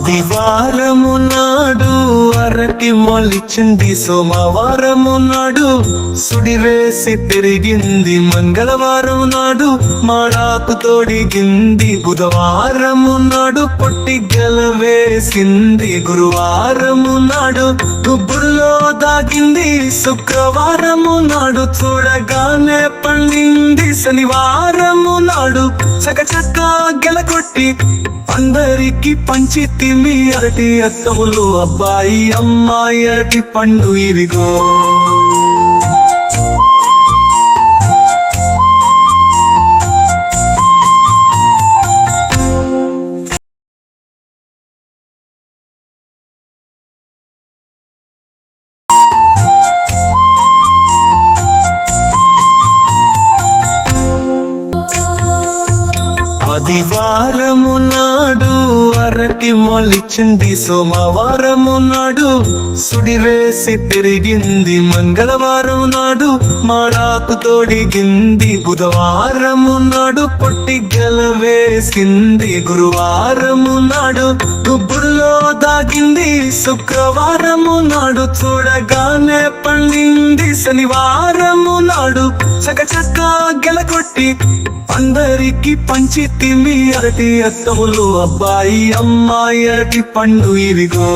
ఆదివారము నాడు అరటి మొలిచింది సోమవారము నాడు. సుడివేసి తిరిగింది మంగళవారం నాడు. మాడాకు తోడిగింది బుధవారము నాడు. పొట్టి గలవేసింది గురువారము నాడు. గుబ్బుల్లో దాగింది శుక్రవారము నాడు. చూడగానే శనివారము నాడు చకచక్క గెలకొట్టి అందరికి పంచి తిమ్మి అరటి అత్తములు. అబ్బాయి అమ్మాయి అరటి పండు ఇదిగో. ఆదివారము నాడు హారతి మొలిచింది సోమవారము నాడు. సుడి వేసి తిరిగింది మంగళవారం నాడు. మాడాకు తోడిగింది బుధవారము నాడు. పొట్టి వేసింది గురువారము నాడు. గుబ్బుల్లో దాగింది శుక్రవారము నాడు. చూడగానే పండింది శనివారము నాడు. చకచక గెలకొట్టి అందరికి పంచి తిమి అరటి అత్తములు అబ్బాయి అమ్మాయి అరటి పండు ఇదిగో